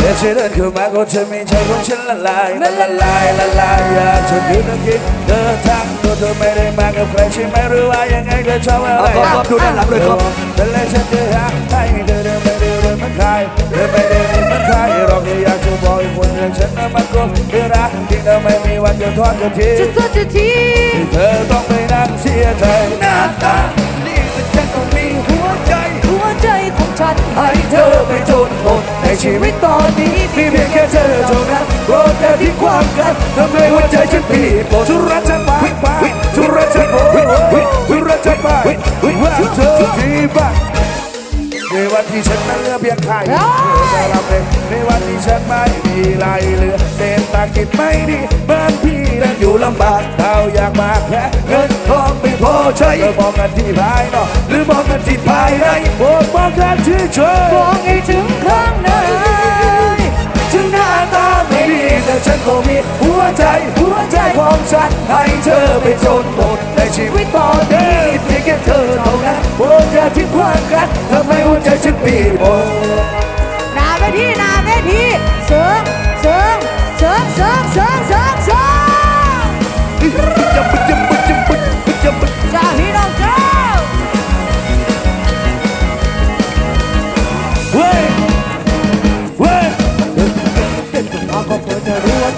เมื่อเธอเดินเข้ามาก็เธอม่ใช่ของฉันละลายมันละลายละลายอยากจะยืนตรงนี้เดินทางตัวเธอไม่ได้มากับใครใช่ไหมหรือว่ายังไงเธอชอบอะไรเอาครับดูด้านหลังเลยครับแต่แล้วฉันจะหาให้เธอเดินไม่ได้เดินเหมือนใครเดินไม่ได้เดินมือนใครเราแค่อยากจะบอกให้คนอย่างฉันนั้นมันก็คือรักที่เธอไม่มีวันจะทอดจะตัวจะทีเธอต้องไม่นั่งเสียใจหน้าตานี่แต่ฉันต้องมีหัวใจหัวใจของฉันให้เธอไปจนหมดใน ชีวิตตอนนี้มีเพียงแค่เธอเท่านั้นโปรดอย่าทิ้งความกันทำให้หัวใจฉันปีบชุรักฉันไปไปชุรักฉันโอ้ชุรักฉันไปว่าเธอที่บ้านในวันที่ฉันนั้นเหลือเพียงใครเธอจะรับเลยในวันที่ฉันไม่มีไรเหลือเศรษตากิดไม่ดีบ้านพี่นั้นอยู่ลำบากเท่าอยากมาแค่เงินทองไม่พอใช้เธอมองกันที่ภายนอกหรือมองกันที่ภายในโปรดมองกันที่เธอ ของฉันให้เธอไปจนหมดในชีวิตตอนนี้เพียงแค่เธอเท่านั้นโปรดอย่าทิ้งความกักทำให้หัวใจฉันปีบหมด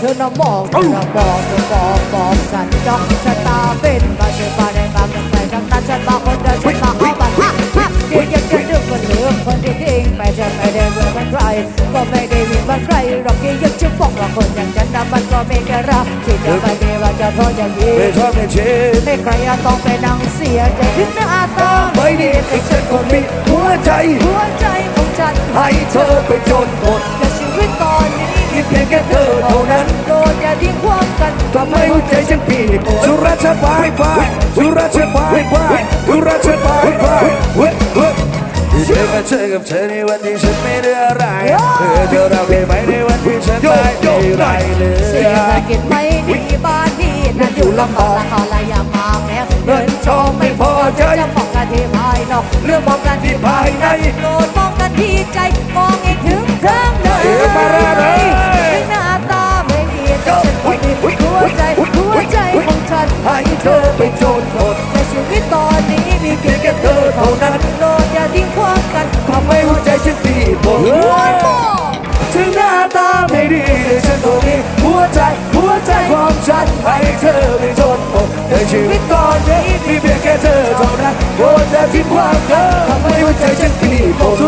ธอน่ะมองเธอน่ะบอกเธอบอกบอกฉันจ้องชะตาเป็นมาเชื่อมาได้มาเป็นใครทั้งนั้นฉันมาคนเดียวฉันมาเอาบัตรฮะฮะเพียงแค่จะนึกว่าเธอคนที่ทิ้งไปฉันไม่ได้เบื่อมันใครก็ไม่ได้มีมันใครหรอกที่ยังจะบอกว่าคนอย่างฉันน่ะมันก็ไม่แค่รักที่จะไม่ได้ว่าจะโทษอย่างนี้ไม่ชอบไม่เช็ดไม่ใครอะต้องไปนั่งเสียใจถึงหน้าตาไม่ดีแต่ฉันก็มีหัวใจหัวใจของฉันให้เธอไปจนหมด พียงแค่เธอเท่านั้นโดนอย่าทิ้งความกันทำให้หัวใจฉันปีบสุราฉันไปไปสุราฉันไปไปสุราฉันไปไปเว้ยเว้ยเจอมาเจอกับเธอในวันที่ฉันไม่ได้อะไรเธอเธอเราได้ไหมในวันที่ฉันไม่มีอะไรเลเศรยษฐกิจไม่ดีบ้านที่นั่นอยู่ลำบากขอละยามาแม้เงินทองไม่พอจะจะมองกันที่ภายนอกเรื่องมองกันที่ภายในโปรดมองกันที่ใจมองให้ถึงข้างในถึงหน้ อไปจนชีวิตตอนนี้มีเพียงแค่เธอเท่านั้นโปรดอย่าทิ้งความกันทำให้หัวใจฉันปีบ One more ถึงหน้าตาไม่ดีแต่ฉันก็มีหัวใจหัวใจของฉันให้เธอไปจนหมดในชีวิตตอนนี้มีเพียงแค่เธอเท่านั้นโปรดอย่าทิ้งความเธอทำให้หัวใจฉันปีบสุ